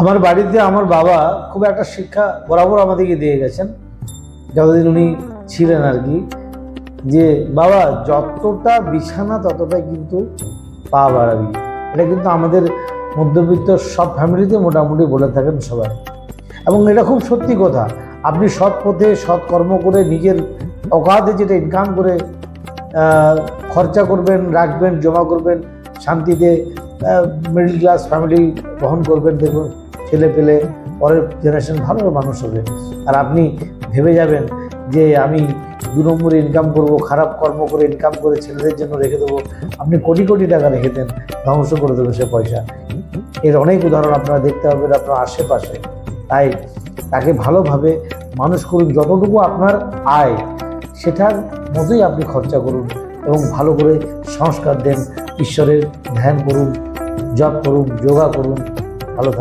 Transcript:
আমার বাড়িতে আমার বাবা খুব একটা শিক্ষা বরাবর আমাদেরকে দিয়ে গেছেন। যতদিন উনি ছিলেন আর কি, যে বাবা, যতটা বিছানা ততটাই কিন্তু পা বাড়াবি। এটা কিন্তু আমাদের মধ্যবিত্ত সব ফ্যামিলিতে মোটামুটি বলে থাকেন সবাই। এবং এটা খুব সত্যি কথা, আপনি সৎ পথে সৎ কর্ম করে নিজের অগাধে যেটা ইনকাম করে খরচা করবেন, রাখবেন, জমা করবেন, শান্তিতে মিডল ক্লাস ফ্যামিলি বহন করবেন, দেখুন, ছেলে পেলে পরের জেনারেশন ভালো মানুষ হবে। আর আপনি ভেবে যাবেন যে আমি দু নম্বরে ইনকাম করব, খারাপ কর্ম করে ইনকাম করে ছেলেদের জন্য রেখে দেবো। আপনি কোটি কোটি টাকা রেখে দেন, ধ্বংস করে দেবে সে পয়সা। এর অনেক উদাহরণ আপনারা দেখতে পাবেন আপনার আশেপাশে। তাই তাকে ভালোভাবে মানুষ করুন, যতটুকু আপনার আয়, সেটার মতোই আপনি খরচা করুন এবং ভালো করে সংস্কার দেন, ঈশ্বরের ধ্যান করুন। জপ করুন যোগা করুন ভালো থাকুন।